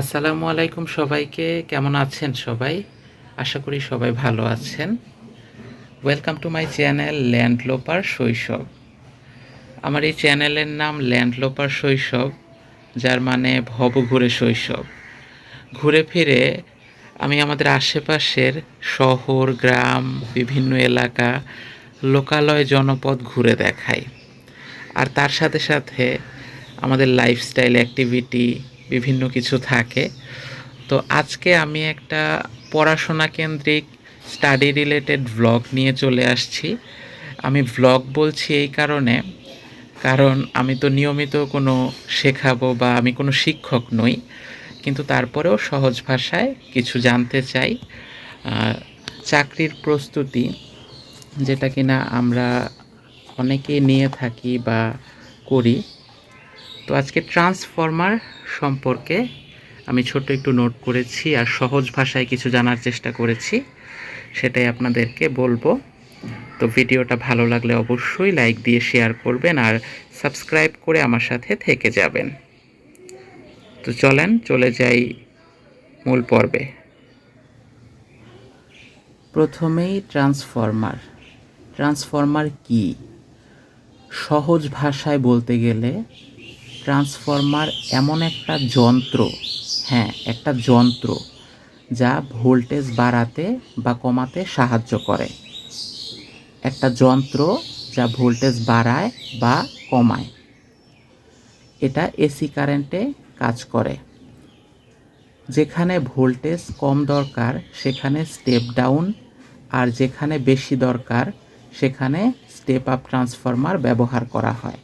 আসসালামু আলাইকুম সবাইকে। কেমন আছেন সবাই? আশা করি সবাই ভালো আছেন। Welcome to my channel landloper শৈশব আমার এই চ্যানেলের নাম ল্যান্ডলোপার শৈশব যার মানে ভব ঘুরে শৈশব। ঘুরে ফিরে আমি আমাদের আশেপাশের শহর, গ্রাম, বিভিন্ন এলাকা, লোকালয় জনপদ ঘুরে দেখাই। আর তার সাথে সাথে আমাদের লাইফস্টাইল অ্যাক্টিভিটি বিভিন্ন কিছু থাকে। তো আজকে আমি একটা পড়াশোনা কেন্দ্রিক স্টাডি রিলেটেড ভ্লগ নিয়ে চলে আসছি। আমি ভ্লগ বলছি এই কারণে, কারণ আমি তো নিয়মিত কোনো শেখাবো বা আমি কোনো শিক্ষক নই, কিন্তু তারপরেও সহজ ভাষায় কিছু জানতে চাই। চাকরির প্রস্তুতি, যেটা কিনা আমরা অনেকেই নিয়ে থাকি বা করি। তো আজকে ট্রান্সফর্মার সম্পর্কে আমি ছোট একটু নোট করেছি আর সহজ ভাষায় কিছু জানার চেষ্টা করেছি, সেটাই আপনাদেরকে বলব। তো ভিডিওটা ভালো লাগলে অবশ্যই লাইক দিয়ে শেয়ার করবেন আর সাবস্ক্রাইব করে আমার সাথে থেকে যাবেন। তো চলেন, চলে যাই মূল পর্বে। প্রথমেই ট্রান্সফর্মার ট্রান্সফর্মার কি? সহজ ভাষায় বলতে গেলে ট্রান্সফর্মার এমন একটা যন্ত্র হ্যাঁ একটা যন্ত্র যা ভোল্টেজ বাড়াতে বা কমাতে সাহায্য করে। একটা যন্ত্র যা ভোল্টেজ বাড়ায় বা কমায়। এটা এসি কারেন্টে কাজ করে। যেখানে ভোল্টেজ কম দরকার, সেখানে স্টেপ ডাউন আর যেখানে বেশি দরকার, সেখানে স্টেপ আপ ট্রান্সফরমার ব্যবহার করা হয়।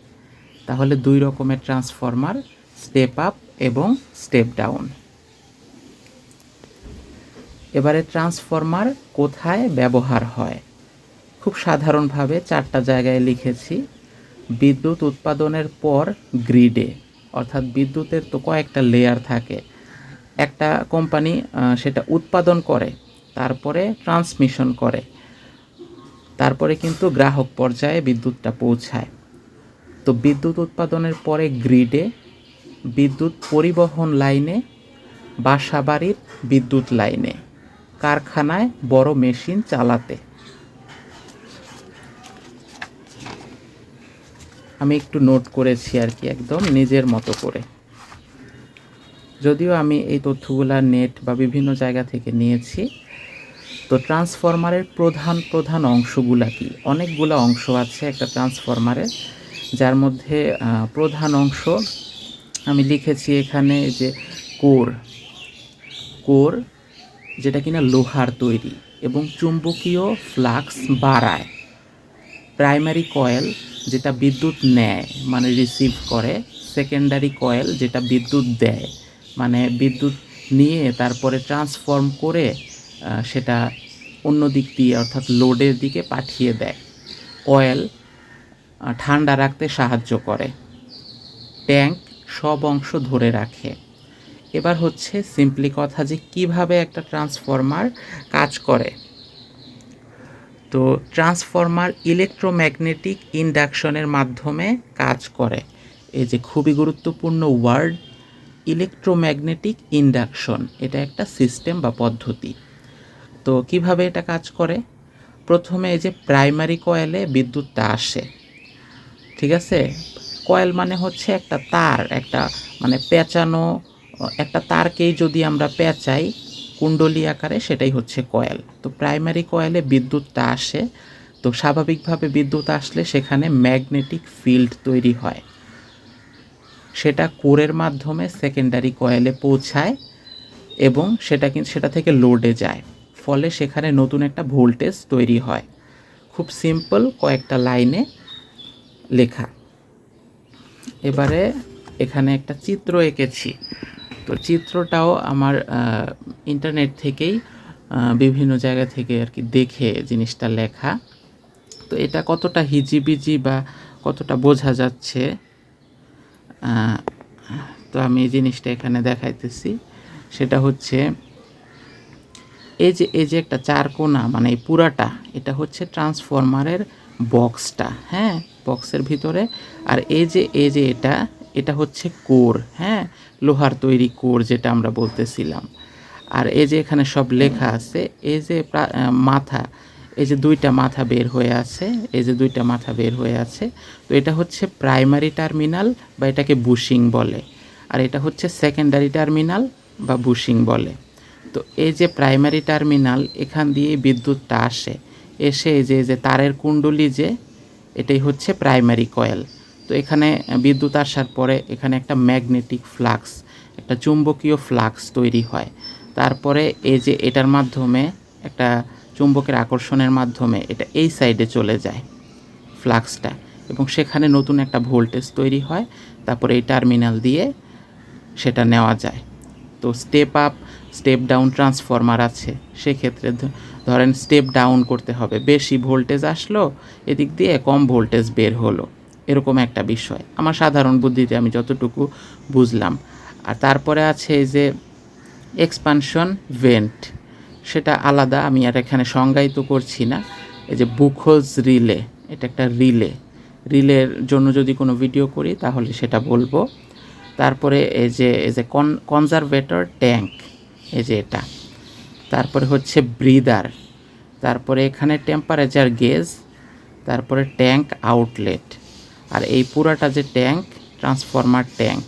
তাহলে দুই রকমের ট্রান্সফরমার স্টেপ আপ এবং স্টেপ ডাউন এবারে ট্রান্সফরমার কোথায় ব্যবহার হয়? খুব সাধারণভাবে চারটা জায়গায় লিখেছি। বিদ্যুৎ উৎপাদনের পর গ্রিডে অর্থাৎ বিদ্যুতের তো কয়েকটা লেয়ার থাকে। একটা কোম্পানি সেটা উৎপাদন করে, তারপরে ট্রান্সমিশন করে। তারপরে কিন্তু গ্রাহক পর্যায়ে বিদ্যুৎটা পৌঁছায়। তো বিদ্যুৎ উৎপাদনের পরে গ্রিডে বিদ্যুৎ পরিবহন লাইনে, বাসাবাড়ির বিদ্যুৎ লাইনে, কারখানায় বড় মেশিন চালাতে। আমি একটু নোট করেছি আর কি একদম নিজের মতো করে। যদিও আমি এই তথ্যগুলা নেট বা বিভিন্ন জায়গা থেকে নিয়েছি, তো ট্রান্সফরমারের প্রধান প্রধান অংশগুলা কি? অনেকগুলো অংশ আছে, একটা ট্রান্সফরমারের। যার মধ্যে প্রধান অংশ আমি লিখেছি এখানে যে কোর। কোর যেটা কিনা লোহার তৈরি এবং চুম্বকীয় ফ্লাক্স বাড়ায়। প্রাইমারি কয়েল যেটা বিদ্যুৎ নেয় মানে রিসিভ করে। সেকেন্ডারি কয়েল যেটা বিদ্যুৎ দেয় মানে বিদ্যুৎ নিয়ে তারপরে ট্রান্সফর্ম করে সেটা অন্য দিক দিয়ে অর্থাৎ লোডের দিকে পাঠিয়ে দেয়। কয়েল ঠান্ডা রাখতে সাহায্য করে। ট্যাঙ্ক সব অংশ ধরে রাখে। এবার হচ্ছে সিম্পলি কথা যে কীভাবে একটা ট্রান্সফরমার কাজ করে। তো ট্রান্সফরমার ইলেকট্রোম্যাগনেটিক ইন্ডাকশনের মাধ্যমে কাজ করে। এই যে খুবই গুরুত্বপূর্ণ ওয়ার্ড ইলেকট্রোম্যাগনেটিক ইন্ডাকশন এটা একটা সিস্টেম বা পদ্ধতি। তো কীভাবে এটা কাজ করে? প্রথমে এই যে প্রাইমারি কয়েলে বিদ্যুৎটা আসে। ঠিক আছে? কয়েল মানে হচ্ছে একটা তার, একটা মানে পেঁচানো, একটা তারকেই যদি আমরা পেঁচাই কুণ্ডলী আকারে, সেটাই হচ্ছে কয়েল। তো প্রাইমারি কয়েলে বিদ্যুৎটা আসে, তো স্বাভাবিকভাবে বিদ্যুৎ আসলে সেখানে ম্যাগনেটিক ফিল্ড তৈরি হয়। সেটা কোরের মাধ্যমে সেকেন্ডারি কয়েলে পৌঁছায় এবং সেটা কিন্তু সেটা থেকে লোডে যায়। ফলে সেখানে নতুন একটা ভোল্টেজ তৈরি হয়। খুব সিম্পল কয়েকটা লাইনে লেখা। এবারে এখানে একটা চিত্র এঁকেছি। তো চিত্রটাও আমার ইন্টারনেট থেকেই বিভিন্ন জায়গা থেকে আর কি দেখে জিনিসটা লেখা। তো এটা কতটা হিজিবিজি বা কতটা বোঝা যাচ্ছে তো আমি এই জিনিসটা এখানে দেখাইতেছি। সেটা হচ্ছে, এই যে এই যে একটা চার কোনা মানে এই পুরাটা, এটা হচ্ছে ট্রান্সফরমারের বক্সটা হ্যাঁ? বক্সের ভিতরে। আর এই যে এই যে এটা এটা হচ্ছে কোর হ্যাঁ? লোহার তৈরি কোর যেটা আমরা বলতেছিলাম। আর এই যে এখানে সব লেখা আছে, এই যে মাথা, এই যে দুইটা মাথা বের হয়ে আছে, এই যে দুইটা মাথা বের হয়ে আছে, তো এটা হচ্ছে প্রাইমারি টার্মিনাল বা এটাকে বুশিং বলে। আর এটা হচ্ছে সেকেন্ডারি টার্মিনাল বা বুশিং বলে। তো এই যে প্রাইমারি টার্মিনাল, এখান দিয়ে বিদ্যুৎটা আসে। এসে যে যে তারের কুণ্ডলি যে এটাই হচ্ছে প্রাইমারি কয়েল তো এখানে বিদ্যুৎ আসার পরে এখানে একটা ম্যাগনেটিক ফ্লাক্স একটা চুম্বকীয় ফ্লাক্স তৈরি হয়। তারপরে এই যে এটার মাধ্যমে, একটা চুম্বকের আকর্ষণের মাধ্যমে এটা এই সাইডে চলে যায় ফ্লাক্সটা এবং সেখানে নতুন একটা ভোল্টেজ তৈরি হয়, তারপরে এই টার্মিনাল দিয়ে সেটা নেওয়া যায়। তো step up step down transformer আছে। সেক্ষেত্রে ধরেন স্টেপ ডাউন করতে হবে। বেশি ভোল্টেজ আসলো, এদিক দিয়ে কম ভোল্টেজ বের হলো। এরকম একটা বিষয়। আমার সাধারণ বুদ্ধিতে আমি যতটুকু বুঝলাম। আর তারপরে আছে এই যে এক্সপানশন ভেন্ট সেটা আলাদা, আমি আর এখানে সংজ্ঞায়িত করছি না। এই যে বুকহোলস রিলে এটা একটা রিলে রিলের জন্য যদি কোনো ভিডিও করি, তাহলে সেটা বলব। তারপরে এই যে এই যে কন কনজারভেটর ট্যাঙ্ক এই যে এটা। তারপরে হচ্ছে ব্রিদার তারপরে এখানে টেম্পারেচার গেজ তারপরে ট্যাঙ্ক আউটলেট আর এই পুরাটা যে ট্যাঙ্ক ট্রান্সফরমার ট্যাঙ্ক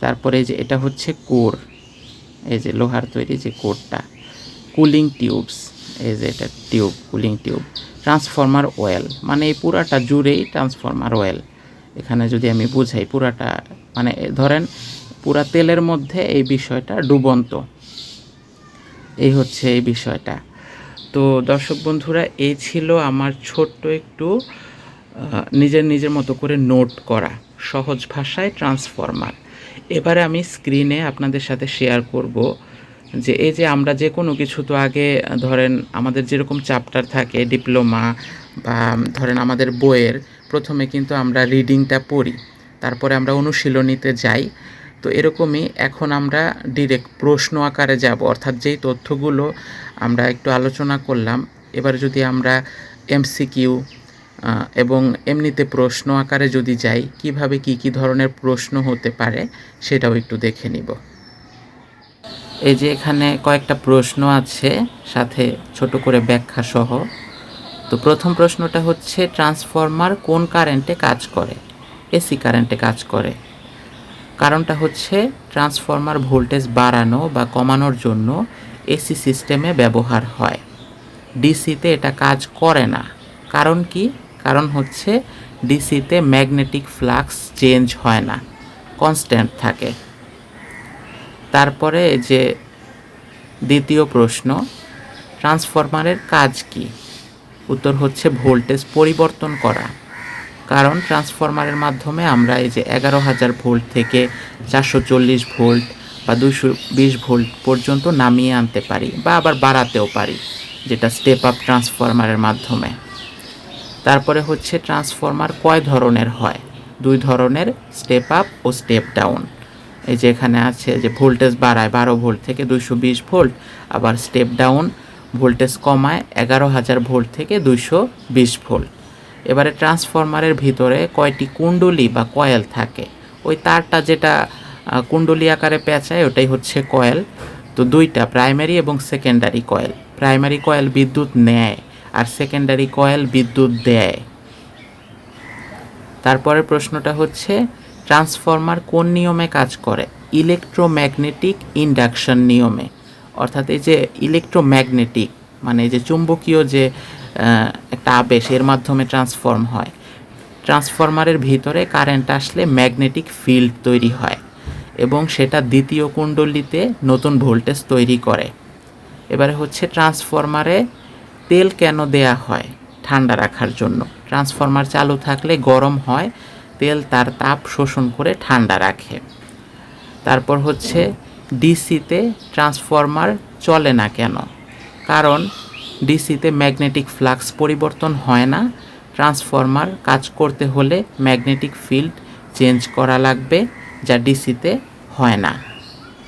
তারপরে যে এটা হচ্ছে কোর, এই যে লোহার তৈরি যে কোরটা কুলিং টিউবস এই যে এটা tube cooling tube transformer oil মানে এই পুরাটা জুড়েই ট্রান্সফরমার অয়েল এখানে যদি আমি বুঝাই পুরাটা মানে ধরেন পুরা তেলের মধ্যে এই বিষয়টা ডুবন্ত। এই হচ্ছে এই বিষয়টা। তো দর্শক বন্ধুরা, এই ছিল আমার ছোট্ট একটু নিজের নিজের মতো করে নোট করা সহজ ভাষায় ট্রান্সফরমার। এবারে আমি স্ক্রিনে আপনাদের সাথে শেয়ার করব যে এই যে আমরা যে কোনো কিছু তো আগে, ধরেন আমাদের যেরকম চ্যাপ্টার থাকে, ডিপ্লোমা বা ধরেন আমাদের বইয়ের প্রথমে কিন্তু আমরা রিডিংটা পড়ি, তারপরে আমরা অনুশীলনীতে যাই। তো এরকমই এখন আমরা ডিরেক্ট প্রশ্ন আকারে যাব, অর্থাৎ যেই তথ্যগুলো আমরা একটু আলোচনা করলাম, এবার যদি আমরা এমসিকিউ এবং এমনিতে প্রশ্ন আকারে যদি যাই, কীভাবে কি কি ধরনের প্রশ্ন হতে পারে সেটাও একটু দেখে নিব। এই যে এখানে কয়েকটা প্রশ্ন আছে, সাথে ছোট করে ব্যাখ্যা সহ তো প্রথম প্রশ্নটা হচ্ছে, ট্রান্সফরমার কোন কারেন্টে কাজ করে? এসি কারেন্টে কাজ করে। কারণটা হচ্ছে, ট্রান্সফরমার ভোল্টেজ বাড়ানো বা কমানোর জন্য এসি সিস্টেমে ব্যবহার হয়। ডিসিতে এটা কাজ করে না। কারণ কি? কারণ হচ্ছে, ডিসিতে ম্যাগনেটিক ফ্লাক্স চেঞ্জ হয় না, কনস্ট্যান্ট থাকে। তারপরে যে দ্বিতীয় প্রশ্ন, ট্রান্সফরমারের কাজ কি? উত্তর হচ্ছে ভোল্টেজ পরিবর্তন করা। কারণ ট্রান্সফরমারের মাধ্যমে আমরা এই যে এগারো হাজার ভোল্ট থেকে চারশো চল্লিশ ভোল্ট বা দুশো বিশ ভোল্ট পর্যন্ত নামিয়ে আনতে পারি বা আবার বাড়াতেও পারি, যেটা স্টেপ আপ ট্রান্সফরমারের মাধ্যমে। তারপরে হচ্ছে ট্রান্সফরমার কয় ধরনের হয়? দুই ধরনের স্টেপ আপ ও স্টেপ ডাউন এই যে এখানে আছে যে ভোল্টেজ বাড়ায় বারো ভোল্ট থেকে দুশো বিশ ভোল্ট, আবার স্টেপ ডাউন ভোল্টেজ কমায় এগারো হাজার ভোল্ট থেকে দুইশো বিশ ভোল্ট। এবারে ট্রান্সফরমারের ভিতরে কয়টি কুণ্ডলী বা কয়েল থাকে? ওই তারটা যেটা কুণ্ডলী আকারে পেঁচায়, ওটাই হচ্ছে কয়েল। তো দুইটা, প্রাইমারি এবং সেকেন্ডারি কয়েল। প্রাইমারি কয়েল বিদ্যুৎ নেয় আর সেকেন্ডারি কয়েল বিদ্যুৎ দেয়। তারপরের প্রশ্নটা হচ্ছে, ট্রান্সফরমার কোন নিয়মে কাজ করে? ইলেকট্রোম্যাগনেটিক ইন্ডাকশন নিয়মে। অর্থাৎ এই যে ইলেকট্রোম্যাগনেটিক মানে যে চুম্বকীয় যে একটা আবেশ, এর মাধ্যমে ট্রান্সফর্ম হয়। ট্রান্সফরমারের ভিতরে কারেন্ট আসলে ম্যাগনেটিক ফিল্ড তৈরি হয় এবং সেটা দ্বিতীয় কুণ্ডলিতে নতুন ভোল্টেজ তৈরি করে। এবারে হচ্ছে ট্রান্সফরমারে তেল কেন দেয়া হয় ঠান্ডা রাখার জন্য? ট্রান্সফরমার চালু থাকলে গরম হয়, তেল তার তাপ শোষণ করে ঠান্ডা রাখে। তারপর হচ্ছে ডিসিতে ট্রান্সফরমার চলে না কেন? কারণ ডিসিতে ম্যাগনেটিক ফ্লাক্স পরিবর্তন হয় না। ট্রান্সফরমার কাজ করতে হলে ম্যাগনেটিক ফিল্ড চেঞ্জ করা লাগবে, যা ডিসিতে হয় না।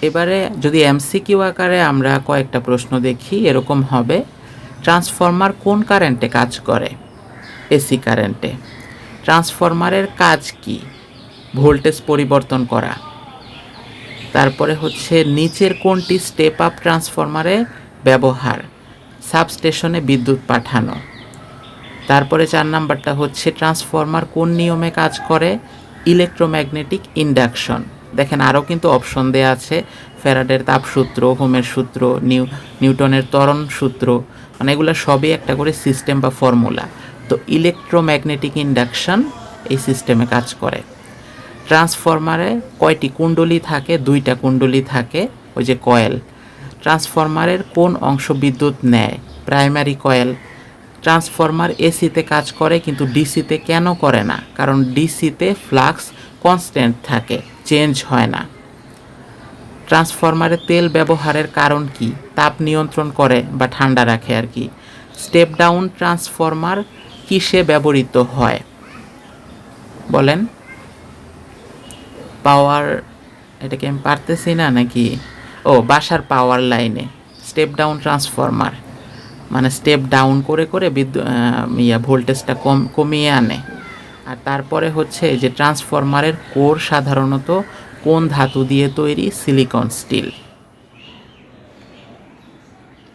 এবারে যদি এমসিকিউ আকারে আমরা কয়েকটা প্রশ্ন দেখি, এরকম হবে। ট্রান্সফরমার কোন কারেন্টে কাজ করে? এসি কারেন্টে। ট্রান্সফরমারের কাজ কি? ভোল্টেজ পরিবর্তন করা। তারপরে হচ্ছে নিচের কোনটি স্টেপ আপ ট্রান্সফরমারে ব্যবহার? সাবস্টেশনে বিদ্যুৎ পাঠানো। তারপরে চার নাম্বারটা হচ্ছে ট্রান্সফরমার কোন নিয়মে কাজ করে? ইলেকট্রোম্যাগনেটিক ইন্ডাকশন দেখেন আরও কিন্তু অপশন দেওয়া আছে। ফ্যারাডের তাপসূত্র হোমের সূত্র, নিউ, নিউটনের ত্বরণ সূত্র মানে এগুলো সবই একটা করে সিস্টেম বা ফর্মুলা তো ইলেকট্রোম্যাগনেটিক ইন্ডাকশন এই সিস্টেমে কাজ করে। ট্রান্সফরমারে কয়টি কুণ্ডলী থাকে? দুইটা কুণ্ডলী থাকে, ওই যে কয়েল। ট্রান্সফরমারের কোন অংশ বিদ্যুৎ নেয়? Primary coil. ট্রান্সফরমার এসিতে কাজ করে, কিন্তু ডিসিতে কেন করে না? কারণ ডিসিতে ফ্লাক্স কনস্ট্যান্ট থাকে চেঞ্জ হয় না। ট্রান্সফরমারে তেল ব্যবহারের কারণ কি? তাপ নিয়ন্ত্রণ করে বা ঠান্ডা রাখে আর কি। স্টেপ ডাউন ট্রান্সফরমার কিসে ব্যবহৃত হয়? বলেন। পাওয়ার, এটাকে আমি পারতেছি না নাকি? ও, বাসার পাওয়ার লাইনে স্টেপ ডাউন ট্রান্সফরমার মানে স্টেপ ডাউন করে করে বিদ্যুৎ ইয়া ভোল্টেজটা কম, কমিয়ে আনে। আর তারপরে হচ্ছে যে ট্রান্সফরমারের কোর সাধারণত কোন ধাতু দিয়ে তৈরি? সিলিকন স্টিল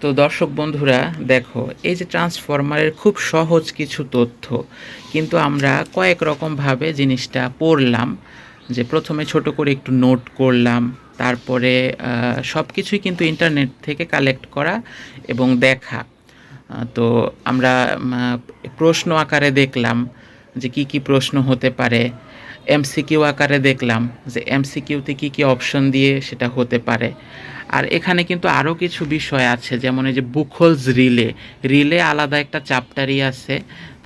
তো দর্শক বন্ধুরা, দেখো, এই যে ট্রান্সফরমারের খুব সহজ কিছু তথ্য, কিন্তু আমরা কয়েক রকমভাবে জিনিসটা পড়লাম। যে প্রথমে ছোট করে একটু নোট করলাম, তারপরে সব কিছুই কিন্তু ইন্টারনেট থেকে কালেক্ট করা এবং দেখা। তো আমরা প্রশ্ন আকারে দেখলাম যে কি কি প্রশ্ন হতে পারে। এমসিকিউ আকারে দেখলাম যে এমসিকিউতে কি কি অপশন দিয়ে সেটা হতে পারে। আর এখানে কিন্তু আরও কিছু বিষয় আছে, যেমন এই যে বুকহোলস রিলে রিলে আলাদা একটা চ্যাপ্টারই আছে।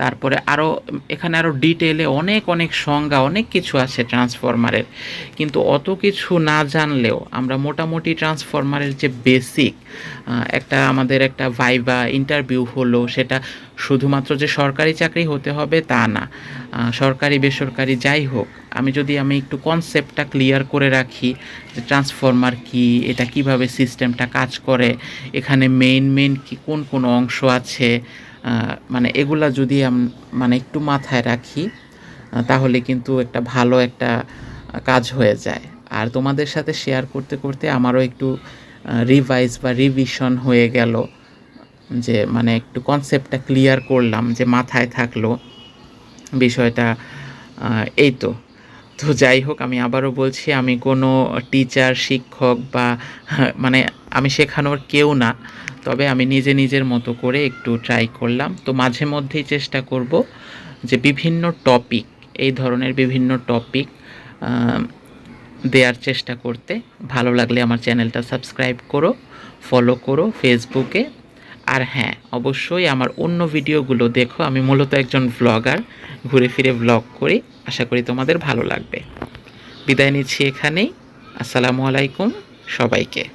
তারপরে আরও এখানে আরও ডিটেলে অনেক অনেক সংজ্ঞা, অনেক কিছু আছে ট্রান্সফরমারের কিন্তু অত কিছু না জানলেও আমরা মোটামুটি ট্রান্সফরমারের যে বেসিক একটা আমাদের একটা ভাইবা ইন্টারভিউ হলো, সেটা শুধুমাত্র যে সরকারি চাকরি হতে হবে তা না। সরকারি, বেসরকারি যাই হোক আমি যদি আমি একটু কনসেপ্টটা ক্লিয়ার করে রাখি, যে ট্রান্সফরমার কি, এটা কীভাবে সিস্টেমটা কাজ করে, এখানে মেইন মেইন কি, কোন কোন অংশ আছে মানে এগুলা যদি মানে একটু মাথায় রাখি তাহলে কিন্তু একটা ভালো একটা কাজ হয়ে যায়। আর তোমাদের সাথে শেয়ার করতে করতে আমারও একটু রিভাইজ বা রিভিশন হয়ে গেল, যে মানে একটু কনসেপ্টটা ক্লিয়ার করলাম, যে মাথায় থাকল বিষয়টা এই তো। তো যাই হোক, আমি আবারও বলছি, আমি কোনো টিচার শিক্ষক বা মানে আমি শেখানোর কেউ না, তবে আমি নিজে নিজের মতো করে একটু ট্রাই করলাম। তো মাঝে মধ্যেই চেষ্টা করব যে বিভিন্ন টপিক এই ধরনের বিভিন্ন টপিক দেওয়ার চেষ্টা করতে। ভালো লাগলে আমার চ্যানেলটা সাবস্ক্রাইব করো ফলো করো ফেসবুকে আর হ্যাঁ অবশ্যই আমার অন্য ভিডিওগুলো দেখো। আমি মূলত একজন ব্লগার ঘুরে ফিরে ব্লগ করি। আশা করি তোমাদের ভালো লাগবে। বিদায় নিচ্ছি এখানেই। আসসালামু আলাইকুম সবাইকে।